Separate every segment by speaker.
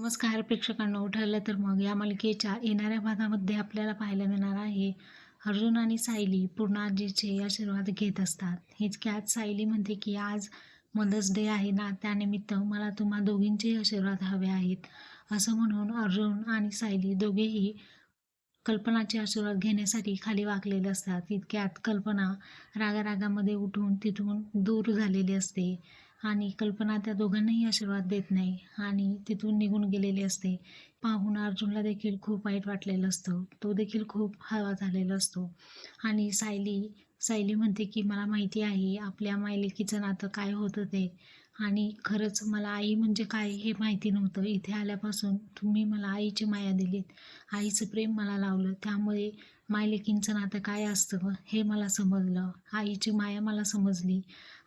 Speaker 1: नमस्कार प्रेक्षकांना. ठरलं तर मग या मालिकेच्या येणाऱ्या भागामध्ये आपल्याला पाहायला मिळणार आहे अर्जुन आणि सायली पूर्ण आजीचे आशीर्वाद घेत असतात. हिचक्यात सायली म्हणते की आज मदर्स डे आहे ना त्यानिमित्त मला तुम्हा दोघींचे आशीर्वाद हवे आहेत. असं म्हणून अर्जुन आणि सायली दोघेही कल्पनाचे आशीर्वाद घेण्यासाठी खाली वाकलेले असतात. इतक्यात कल्पना रागारागामध्ये उठून तिथून दूर झालेली असते. आणि कल्पना त्या दोघांनाही आशीर्वाद देत नाही आणि तिथून निघून गेलेली असते. पाहून अर्जुनला देखील खूप वाईट वाटलेलं असतं. तो देखील खूप हवा झालेला असतो. आणि सायली सायली म्हणते की मला माहिती आहे आपल्या मायलेकीचं नातं काय होतं ते. आणि खरंच मला आई म्हणजे काय हे माहिती नव्हतं. इथे आल्यापासून तुम्ही मला आईची माया दिलीत. आईचं प्रेम मला लावलं. त्यामुळे मायलेकींचं नातं काय असतं हे मला समजलं. आईची माया मला समजली.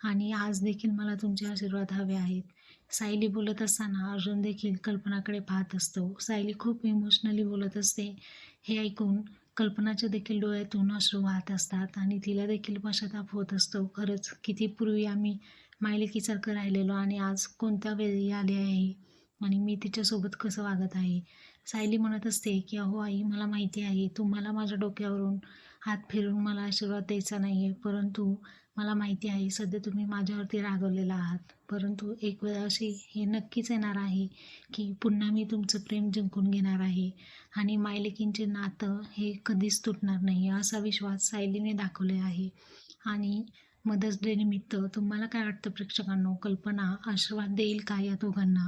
Speaker 1: आणि आज देखील मला तुमचे आशीर्वाद हवे आहेत. सायली बोलत असताना अर्जुन देखील कल्पनाकडे पाहत असतो. सायली खूप इमोशनली बोलत असते. हे ऐकून कल्पनाच्या देखील डोळ्यातून अश्रू वाहत असतात आणि तिला देखील पश्चाताप होत असतो. खरंच किती पूर्वी आम्ही मायलेकीसारखं राहिलेलो आणि आज कोणत्या वेळी आले आहे? आणि मी तिच्यासोबत कसं वागत आहे? सायली म्हणत असते की अहो आई मला माहिती आहे. तुम्हाला माझ्या डोक्यावरून हात फिरून मला आशीर्वाद द्यायचा नाही आहे परंतु मला माहिती आहे सध्या तुम्ही माझ्यावरती रागवलेला आहात. परंतु एक वेळ अशी हे नक्कीच येणार आहे की पुन्हा मी तुमचं प्रेम जिंकून घेणार आहे आणि मायलेकींचे नातं हे कधीच तुटणार नाही असा विश्वास सायलीने दाखवले आहे. आणि मदर्स डे निमित्त तुम्हाला काय वाटतं प्रेक्षकांनो? कल्पना आशीर्वाद देईल का या दोघांना?